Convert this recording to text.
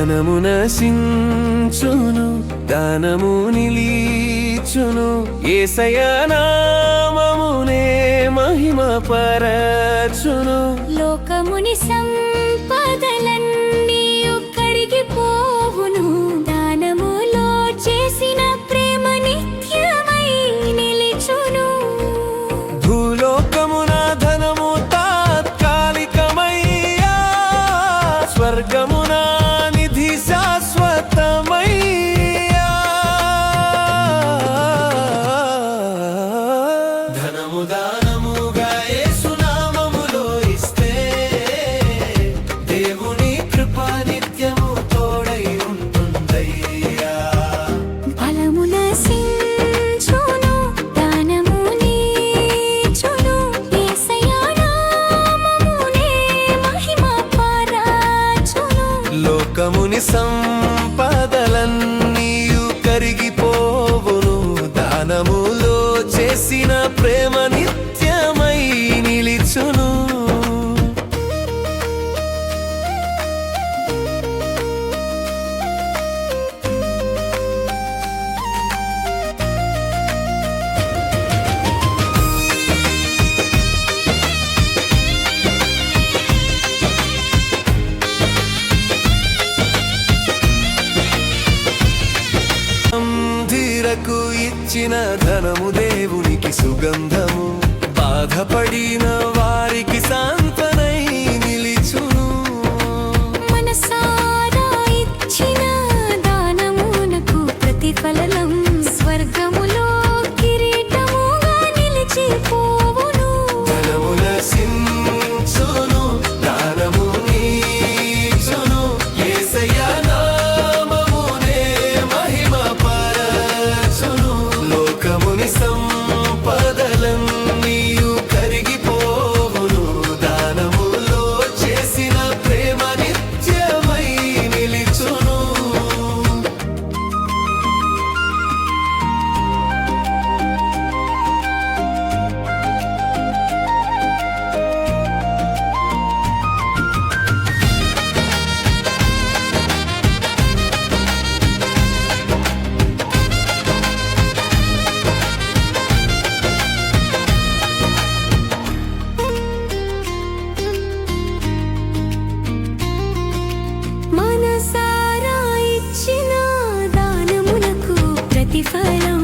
ధనము నశించును దానము నిలీచును. ఏసయ నామమునే మహిమ పరచును. లోకముని సంపదలన్నీ ధనము దానముగా యేసునామములో ఇస్తే దేవుని కృప నిత్యము తోడై ఉంటుందయ్యా. ఫలము నశించును దానము నీచును యేసయ్య నామమునే మహిమ పరచును. లోకముని సంపదలన్నీయు కరిగిపోవును దానములో చేసిన ఇచ్చిన ధనము దేవునికి సుగంధము. బాధపడిన fire.